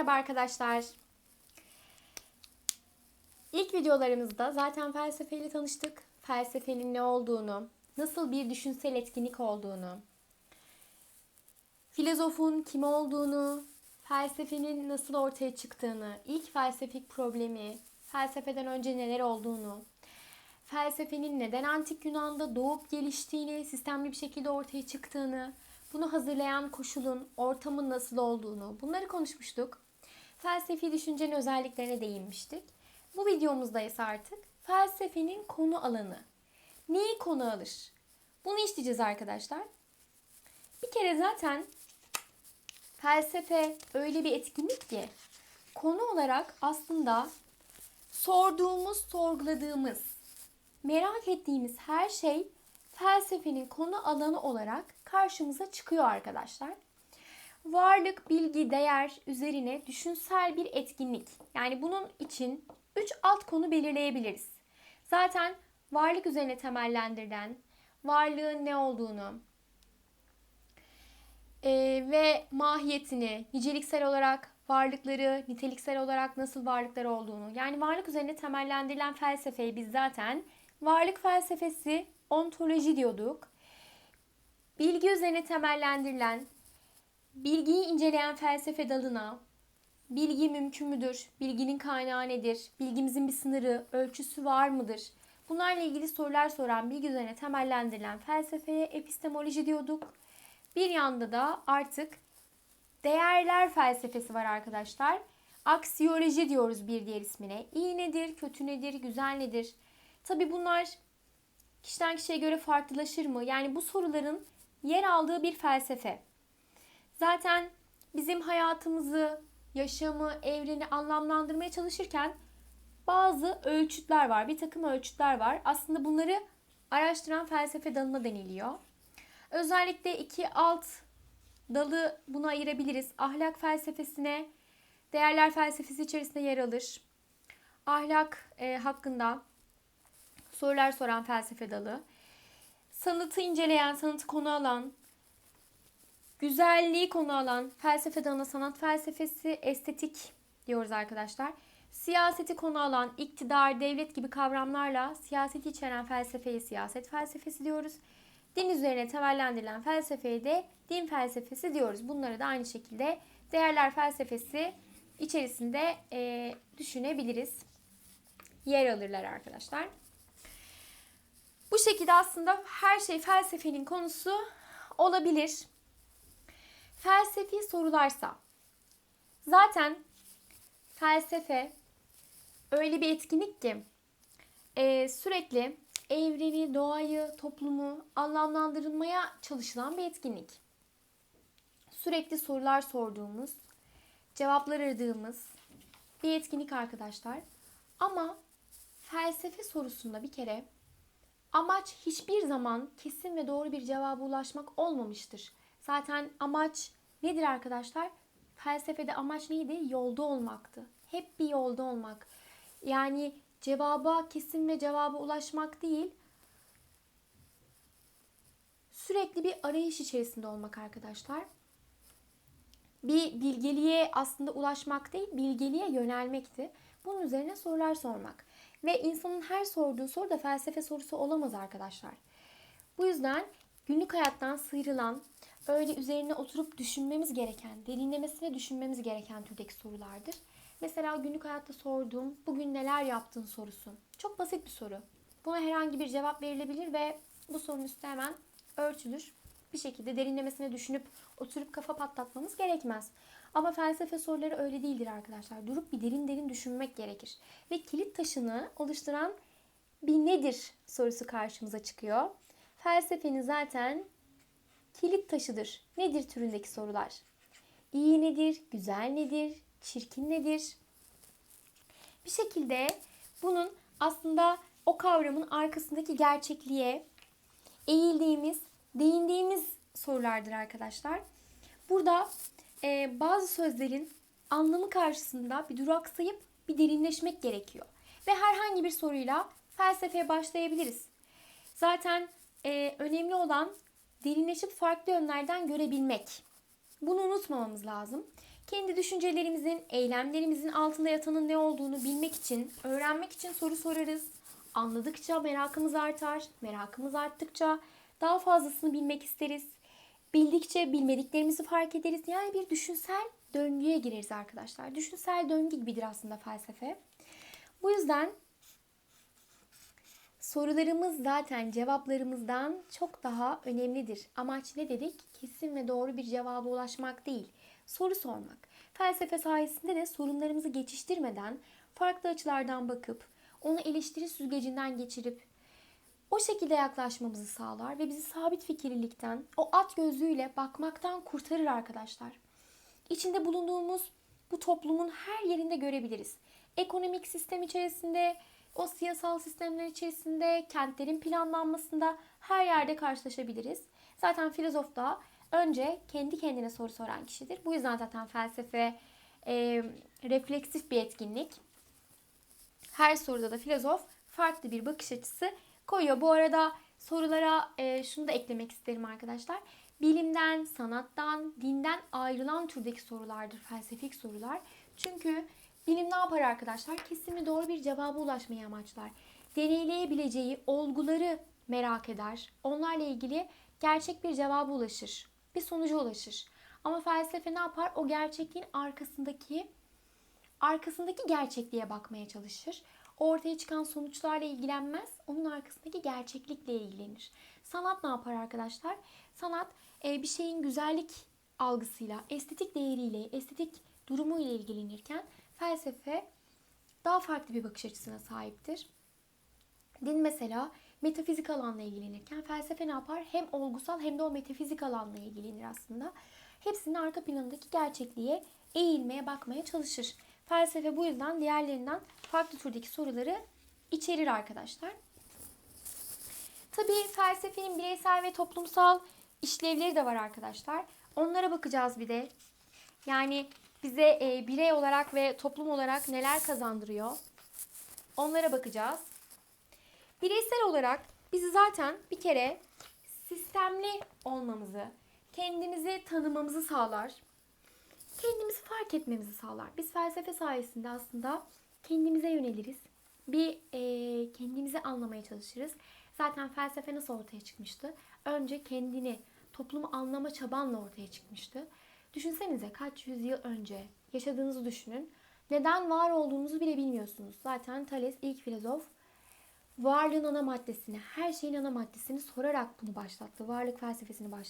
Merhaba arkadaşlar. İlk videolarımızda zaten felsefeyle tanıştık. Felsefenin ne olduğunu, nasıl bir düşünsel etkinlik olduğunu, filozofun kim olduğunu, felsefenin nasıl ortaya çıktığını, ilk felsefik problemi, felsefeden önce neler olduğunu, felsefenin neden antik Yunan'da doğup geliştiğini, sistemli bir şekilde ortaya çıktığını, bunu hazırlayan koşulun, ortamın nasıl olduğunu bunları konuşmuştuk. Felsefi düşüncenin özelliklerine değinmiştik. Bu videomuzda ise artık felsefenin konu alanı. Neyi konu alır? Bunu işleyeceğiz arkadaşlar. Bir kere zaten felsefe öyle bir etkinlik ki konu olarak aslında sorduğumuz, sorguladığımız, merak ettiğimiz her şey felsefenin konu alanı olarak karşımıza çıkıyor arkadaşlar. Varlık, bilgi, değer üzerine düşünsel bir etkinlik. Yani bunun için 3 alt konu belirleyebiliriz. Zaten varlık üzerine temellendirilen, varlığın ne olduğunu e, ve mahiyetini, niceliksel olarak varlıkları, niteliksel olarak nasıl varlıklar olduğunu, yani varlık üzerine temellendirilen felsefeyi biz zaten varlık felsefesi, ontoloji diyorduk. Bilgi üzerine temellendirilen, bilgiyi inceleyen felsefe dalına, bilgi mümkün müdür, bilginin kaynağı nedir, bilgimizin bir sınırı, ölçüsü var mıdır? Bunlarla ilgili sorular soran bilgi üzerine temellendirilen felsefeye epistemoloji diyorduk. Bir yanda da artık değerler felsefesi var arkadaşlar. Aksiyoloji diyoruz bir diğer ismine. İyi nedir, kötü nedir, güzel nedir? Tabi bunlar kişiden kişiye göre farklılaşır mı? Yani bu soruların yer aldığı bir felsefe. Zaten bizim hayatımızı, yaşamı, evreni anlamlandırmaya çalışırken bazı ölçütler var. Bir takım ölçütler var. Aslında bunları araştıran felsefe dalına deniliyor. Özellikle iki alt dalı buna ayırabiliriz. Ahlak felsefesine, değerler felsefesi içerisinde yer alır. Ahlak e, hakkında sorular soran felsefe dalı. Sanatı inceleyen, sanatı konu alan, güzelliği konu alan felsefe dalına sanat felsefesi, estetik diyoruz arkadaşlar. Siyaseti konu alan iktidar, devlet gibi kavramlarla siyaseti içeren felsefeye siyaset felsefesi diyoruz. Din üzerine temellendirilen felsefeye de din felsefesi diyoruz. Bunları da aynı şekilde değerler felsefesi içerisinde e, düşünebiliriz. Yer alırlar arkadaşlar. Bu şekilde aslında her şey felsefenin konusu olabilir. Felsefi sorularsa zaten felsefe öyle bir etkinlik ki e, sürekli evreni, doğayı, toplumu anlamlandırılmaya çalışılan bir etkinlik. Sürekli sorular sorduğumuz, cevaplar aradığımız bir etkinlik arkadaşlar. Ama felsefe sorusunda bir kere amaç hiçbir zaman kesin ve doğru bir cevaba ulaşmak olmamıştır. Zaten amaç nedir arkadaşlar? Felsefede amaç neydi? Yolda olmaktı. Hep bir yolda olmak. Yani cevaba kesin ve cevaba ulaşmak değil, sürekli bir arayış içerisinde olmak arkadaşlar. Bir bilgeliğe aslında ulaşmak değil, bilgeliğe yönelmekti. Bunun üzerine sorular sormak. Ve insanın her sorduğu soru da felsefe sorusu olamaz arkadaşlar. Bu yüzden günlük hayattan sıyrılan, öyle üzerine oturup düşünmemiz gereken, derinlemesine düşünmemiz gereken türdeki sorulardır. Mesela günlük hayatta sorduğum bugün neler yaptın sorusu. Çok basit bir soru. Buna herhangi bir cevap verilebilir ve bu sorunun üstü hemen ölçülür. Bir şekilde derinlemesine düşünüp oturup kafa patlatmamız gerekmez. Ama felsefe soruları öyle değildir arkadaşlar. Durup bir derin derin düşünmek gerekir. Ve kilit taşını oluşturan bir nedir sorusu karşımıza çıkıyor. Felsefenin zaten kilit taşıdır. Nedir türündeki sorular? İyi nedir? Güzel nedir? Çirkin nedir? Bir şekilde bunun aslında o kavramın arkasındaki gerçekliğe eğildiğimiz, değindiğimiz sorulardır arkadaşlar. Burada e, bazı sözlerin anlamı karşısında bir duraksayıp bir derinleşmek gerekiyor. Ve herhangi bir soruyla felsefeye başlayabiliriz. Zaten e, önemli olan derinleşip farklı yönlerden görebilmek. Bunu unutmamamız lazım. kendi düşüncelerimizin, eylemlerimizin altında yatanın ne olduğunu bilmek için, öğrenmek için soru sorarız. Anladıkça merakımız artar. Merakımız arttıkça daha fazlasını bilmek isteriz. Bildikçe bilmediklerimizi fark ederiz. Yani bir düşünsel döngüye gireriz arkadaşlar. Düşünsel döngü gibidir aslında felsefe. Bu yüzden sorularımız zaten cevaplarımızdan çok daha önemlidir. Amaç ne dedik? Kesin ve doğru bir cevaba ulaşmak değil, soru sormak. Felsefe sayesinde de sorunlarımızı geçiştirmeden farklı açılardan bakıp onu eleştiri süzgecinden geçirip o şekilde yaklaşmamızı sağlar ve bizi sabit fikirlilikten, o at gözlüğüyle bakmaktan kurtarır arkadaşlar. İçinde bulunduğumuz bu toplumun her yerinde görebiliriz. Ekonomik sistem içerisinde, o siyasal sistemler içerisinde, kentlerin planlanmasında her yerde karşılaşabiliriz. Zaten filozof da önce kendi kendine soru soran kişidir. Bu yüzden zaten felsefe e, refleksif bir etkinlik. Her soruda da filozof farklı bir bakış açısı koyuyor. Bu arada sorulara e, şunu da eklemek isterim arkadaşlar. Bilimden, sanattan, dinden ayrılan türdeki sorulardır felsefik sorular. Çünkü bilim ne yapar arkadaşlar? Kesin doğru bir cevaba ulaşmayı amaçlar. Deneyleyebileceği olguları merak eder. Onlarla ilgili gerçek bir cevaba ulaşır. Bir sonuca ulaşır. Ama felsefe ne yapar? O gerçekliğin arkasındaki arkasındaki gerçekliğe bakmaya çalışır. Ortaya çıkan sonuçlarla ilgilenmez, onun arkasındaki gerçeklikle ilgilenir. Sanat ne yapar arkadaşlar? Sanat e, bir şeyin güzellik algısıyla, estetik değeriyle, estetik durumuyla ilgilenirken felsefe daha farklı bir bakış açısına sahiptir. Din mesela metafizik alanla ilgilenirken felsefe ne yapar? Hem olgusal hem de o metafizik alanla ilgilenir aslında. Hepsinin arka planındaki gerçekliğe eğilmeye, bakmaya çalışır. Felsefe bu yüzden diğerlerinden farklı türdeki soruları içerir arkadaşlar. Tabii felsefenin bireysel ve toplumsal işlevleri de var arkadaşlar. Onlara bakacağız bir de. Yani bize e, birey olarak ve toplum olarak neler kazandırıyor? Onlara bakacağız. Bireysel olarak bizi zaten bir kere sistemli olmamızı, kendimizi tanımamızı sağlar. Kendimizi fark etmemizi sağlar. Biz felsefe sayesinde aslında kendimize yöneliriz. Bir e, kendimizi anlamaya çalışırız. Zaten felsefe nasıl ortaya çıkmıştı? Önce kendini, toplumu anlama çabanla ortaya çıkmıştı. Düşünsenize kaç yüzyıl önce yaşadığınızı düşünün. Neden var olduğunuzu bile bilmiyorsunuz. Zaten Thales ilk filozof varlığın ana maddesini, her şeyin ana maddesini sorarak bunu başlattı. Varlık felsefesini başlattı.